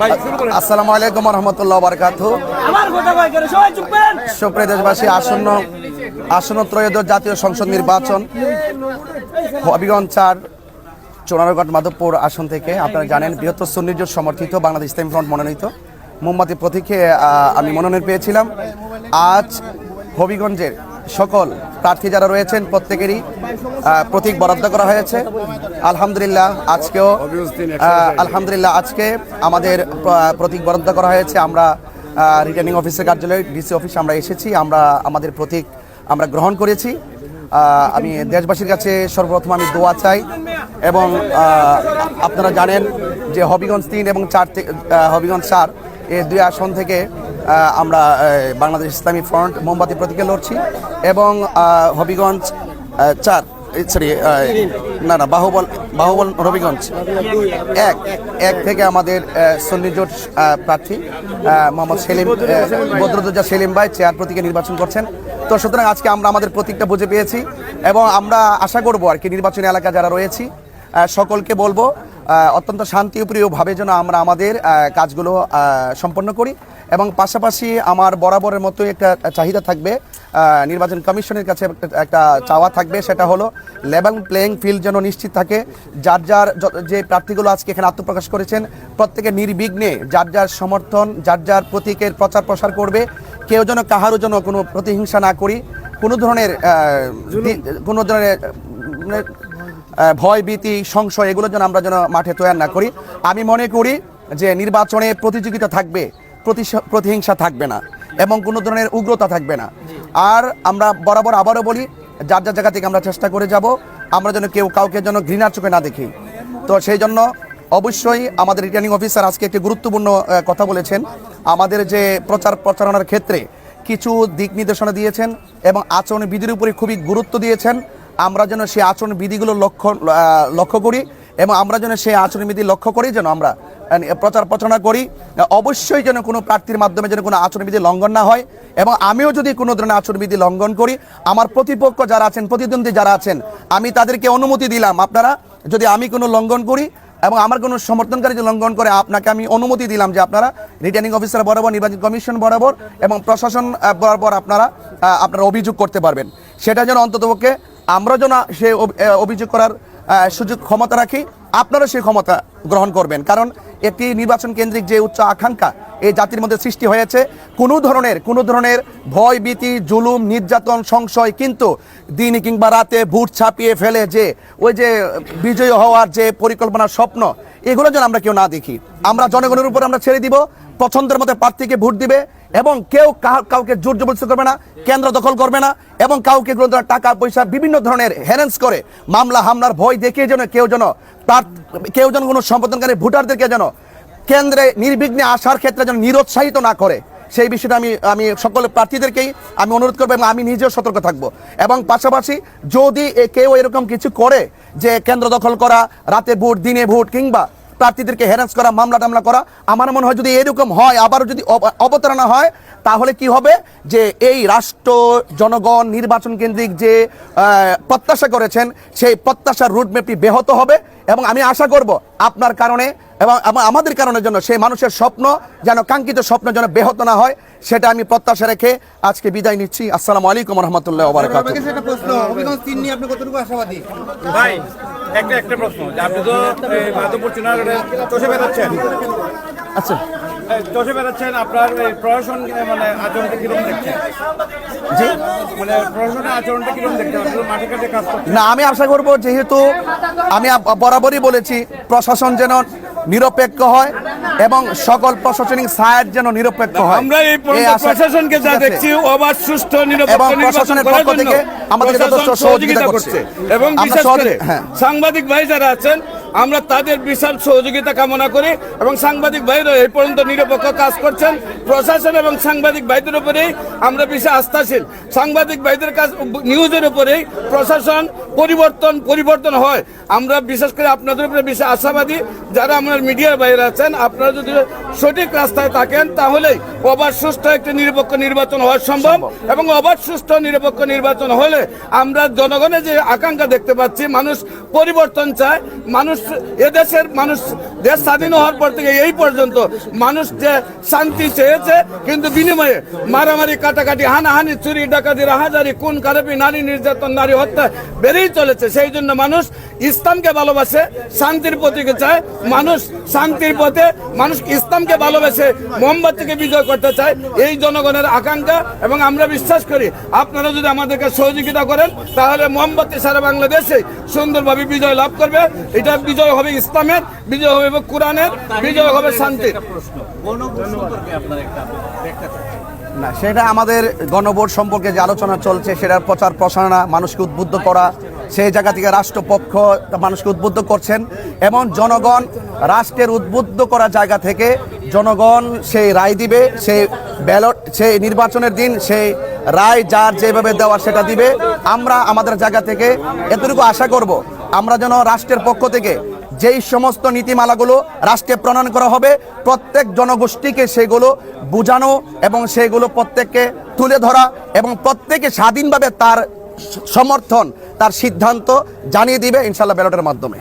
আসসালামু আলাইকুম রহমতুল্লাহ বারকাত সুপ্রিয় দেশবাসী আসন্ন আসন্ন ত্রয়োদশ জাতীয় সংসদ নির্বাচন হবিগঞ্জ চার চোনারগড় মাধবপুর আসন থেকে আপনারা জানেন বৃহত্তর সুন্নির্জোট সমর্থিত বাংলাদেশ ইসলামী ফ্রন্ট মনোনীত। মোমবাতি প্রতীকে আমি মনোনয়ন পেয়েছিলাম। আজ হবিগঞ্জের সকল প্রার্থী যারা রয়েছেন প্রত্যেকেরই প্রতীক বরাদ্দ করা হয়েছে। আলহামদুলিল্লাহ আজকেও আলহামদুলিল্লাহ আজকে আমাদের প্রতীক বরাদ্দ করা হয়েছে। আমরা রিটার্নিং অফিসের কার্যালয় ডিসি অফিস আমরা এসেছি, আমরা আমাদের প্রতীক আমরা গ্রহণ করেছি। আমি দেশবাসীর কাছে সর্বপ্রথম আমি দোয়া চাই এবং আপনারা জানেন যে হবিগঞ্জ তিন এবং চার হবিগঞ্জ চার এই দুই আসন থেকে আমরা বাংলাদেশ ইসলামী ফ্রন্ট মোমবাতি প্রতীকে লড়ছি এবং হবিগঞ্জ চার সরি না না, বাহুবল বাহুবল রবিগঞ্জ এক এক থেকে আমাদের সন্নিজোট প্রার্থী মোহাম্মদ সেলিম বদরুদ্দোজা সেলিম ভাই চেয়ার প্রতীকে নির্বাচন করছেন। তো সুতরাং আজকে আমরা আমাদের প্রতীকটা বুঝে পেয়েছি এবং আমরা আশা করব আর কি, নির্বাচনী এলাকা যারা রয়েছি সকলকে বলব অত্যন্ত শান্তিপ্রিয়ভাবে যেন আমরা আমাদের কাজগুলো সম্পন্ন করি এবং পাশাপাশি আমার বরাবরের মতোই একটা চাহিদা থাকবে নির্বাচন কমিশনের কাছে একটা- চাওয়া থাকবে সেটা হলো লেভেল প্লেয়িং ফিল্ড যেন নিশ্চিত থাকে যার যার য- যে প্রার্থীগুলো আজকে এখানে আত্মপ্রকাশ করেছেন প্রত্যেকে নির্বিঘ্নে যার যার সমর্থন যার যার প্রতীকের প্রচার প্রসার করবে কেউ যেন কাহারও যেন কোনো প্রতিহিংসা না করি কোনো ধরনের কোনো ধরনের ভয়, ভীতি, সংশয় এগুলো যেন আমরা যেন মাঠে তৈরি না করি। আমি মনে করি যে নির্বাচনে প্রতিযোগিতা থাকবে প্রতিহিংসা থাকবে না এবং কোনো ধরনের উগ্রতা থাকবে না। আর আমরা বরাবর আবারও বলি, যার যার জায়গা থেকে আমরা চেষ্টা করে যাব, আমরা যেন কেউ কাউকে যেন ঘৃণার চোখে না দেখি। তো সেই জন্য অবশ্যই আমাদের রিটার্নিং অফিসার আজকে একটি গুরুত্বপূর্ণ কথা বলেছেন। আমাদের যে প্রচার প্রচারণার ক্ষেত্রে কিছু দিক নির্দেশনা দিয়েছেন এবং আচরণ বিধির উপরে খুবই গুরুত্ব দিয়েছেন। আমরা যেন সেই আচরণ বিধিগুলো লক্ষ্য লক্ষ্য করি এবং আমরা যেন সেই আচরণ বিধি লক্ষ্য করি, যেন আমরা প্রচার প্রচারণা করি অবশ্যই যেন কোনো প্রার্থীর মাধ্যমে যেন কোনো আচরণবিধি লঙ্ঘন না হয় এবং আমিও যদি কোনো ধরনের আচরণবিধি লঙ্ঘন করি, আমার প্রতিপক্ষ যারা আছেন, প্রতিদ্বন্দ্বী যারা আছেন, আমি তাদেরকে অনুমতি দিলাম, আপনারা যদি আমি কোনো লঙ্ঘন করি এবং আমার কোনো সমর্থনকারী যে লঙ্ঘন করে, আপনাকে আমি অনুমতি দিলাম যে আপনারা রিটার্নিং অফিসার বরাবর, নির্বাচন কমিশন বরাবর এবং প্রশাসন বরাবর আপনারা আপনারা অভিযোগ করতে পারবেন। সেটা যেন অন্ততপক্ষে আমরা যেন সে অভিযোগ করার সুযোগ ক্ষমতা রাখি, আপনারা সেই ক্ষমতা গ্রহণ করবেন। কারণ একটি নির্বাচন কেন্দ্রিক যে উচ্চ আকাঙ্ক্ষা, এই জাতির মধ্যে সৃষ্টি হয়েছে, কোনো ধরনের কোনো ধরনের ভয়, ভীতি, জুলুম, নির্যাতন, সংশয় কিন্তু দিন কিংবা রাতে ভোট ছাপিয়ে ফেলে যে, ওই যে বিজয়ী হওয়ার যে পরিকল্পনা স্বপ্ন, এগুলো যেন আমরা কেউ না দেখি। আমরা জনগণের উপর আমরা ছেড়ে দিব, পছন্দের মতো প্রার্থীকে ভোট দিবে এবং কেউ কাউকে জোর জবরদস্তি করবে না, কেন্দ্র দখল করবে না, এবং কাউকে কোনো টাকা, পয়সা বিভিন্ন ধরনের হ্যারেন্স করে, মামলা, হামলার ভয় দেখিয়ে যেন কেউ যেন কেউ যেন কোনো সম্পাদনকারী ভোটারদেরকে যেন কেন্দ্রে নির্বিঘ্নে আসার ক্ষেত্রে যেন নিরুৎসাহিত না করে। সেই বিষয়টা আমি আমি সকল প্রার্থীদেরকেই আমি অনুরোধ করব এবং আমি নিজেও সতর্ক থাকব। এবং পাশাপাশি যদি কেউ এরকম কিছু করে যে কেন্দ্র দখল করা, রাতে ভোট, দিনে ভোট কিংবা প্রার্থীদেরকে হ্যারাস করা, মামলা টামলা করা, আমার মনে হয় যদি এরকম হয়, আবারও যদি অব- অবতারণা হয়, তাহলে কি হবে? যে এই রাষ্ট্র, জনগণ, নির্বাচন কেন্দ্রিক যে প্রত্যাশা করেছেন, সেই প্রত্যাশার রুটম্যাপটি ব্যাহত হবে এবং আমি আশা করব আপনার কারণে এবং আমা- আমাদের কারণের জন্য সেই মানুষের স্বপ্ন যেন, কাঙ্ক্ষিত স্বপ্ন যেন ব্যাহত না হয়। সেটা আমি প্রত্যাশা রেখে আজকে বিদায় নিচ্ছি। আসসালাম আলাইকুম রহমতুল্লাহ ভাই একটা একটা প্রশ্ন আপনি তো মাধবপুর চুনাগড়ে চষে বেড়াচ্ছেন। আচ্ছা। চষে বেড়াচ্ছেন আপনার এই প্রশাসন মানে আচরণটা কীরকম দেখছেন? জি। মানে প্রশাসনের আচরণটা কীরকম দেখছেন? মাঠে ঘাটে কাজ করছেন? না আমি আশা করব যেহেতু আমি বরাবরই বলেছি প্রশাসন যেন নিরপেক্ষ হয় এবং সকল প্রশাসনিক সাহায্য যেন নিরপেক্ষ হয়। আমরা এই প্রশাসনকে যা দেখছি অবাধ সুষ্ঠু নিরপেক্ষ প্রশাসনের পক্ষ থেকে আমাদের যথেষ্ট সহযোগিতা করছে। এবং বিশেষ করে হ্যাঁ। সাংবাদিক ভাই যারা আছেন আমরা তাদের বিশাল সহযোগিতা কামনা করি এবং সাংবাদিক ভাইরা এই পর্যন্ত নিরপেক্ষ কাজ করছেন। প্রশাসন এবং সাংবাদিক ভাইদের উপরেই আমরা বেশি আস্থাশীল। সাংবাদিক ভাইদের কাজ নিউজের উপরেই প্রশাসন পরিবর্তন পরিবর্তন হয়। আমরা বিশেষ করে আপনাদের উপরে বেশি আশাবাদী যারা আমার মিডিয়ার বাইরে আছেন আপনারা যদি সঠিক রাস্তায় থাকেন তাহলেই অবাধ সুষ্ঠু একটি নিরপেক্ষ নির্বাচন হওয়া সম্ভব এবং অবাধ সুষ্ঠু নিরপেক্ষ নির্বাচন হলে আমরা জনগণের যে আকাঙ্ক্ষা দেখতে পাচ্ছি মানুষ পরিবর্তন চায় মানুষ এদেশের মানুষ দেশ স্বাধীন হওয়ার পর থেকে এই পর্যন্ত মানুষ যে শান্তি চেয়েছে কিন্তু বিনিময়ে মারামারি কাটাকাটি হানাহানি চুরি ডাকাতি রাহাজারি কোন কারাপি নারী নির্যাতন নারী হত্যা বেড়েই চলেছে। সেই জন্য মানুষ ইসলামকে ভালোবাসে, শান্তির প্রতীকে চায়। মানুষ শান্তির পথে, মানুষ ইসলামকে ভালোবেসে মোমবাতিকে বিজয় করতে চায়। এই জনগণের আকাঙ্ক্ষা এবং আমরা বিশ্বাস করি, আপনারা যদি আমাদেরকে সহযোগিতা করেন, তাহলে মোমবাতি সারা বাংলাদেশে সুন্দরভাবে বিজয় লাভ করবে। এটা বিজয় হবে ইসলামের, বিজয় হবে কোরআনের, বিজয় হবে শান্তির। না, সেটা আমাদের গণভোট সম্পর্কে যে আলোচনা চলছে, সেটার প্রচার প্রসারণা মানুষকে উদ্বুদ্ধ করা সেই জায়গা থেকে রাষ্ট্রপক্ষ মানুষকে উদ্বুদ্ধ করছেন। এবং জনগণ রাষ্ট্রের উদ্বুদ্ধ করা জায়গা থেকে জনগণ সেই রায় দিবে, সেই ব্যালট, সেই নির্বাচনের দিন সেই রায় যার যেভাবে দেওয়া সেটা দিবে। আমরা আমাদের জায়গা থেকে এতটুকু আশা করব, আমরা যেন রাষ্ট্রের পক্ষ থেকে যেই সমস্ত নীতিমালাগুলো রাষ্ট্রে প্রণয়ন করা হবে, প্রত্যেক জনগোষ্ঠীকে সেগুলো বোঝানো এবং সেগুলো প্রত্যেককে তুলে ধরা এবং প্রত্যেকে স্বাধীনভাবে তার সমর্থন তার সিদ্ধান্ত জানিয়ে দিবে ইনশাল্লাহ ব্যালটের মাধ্যমে।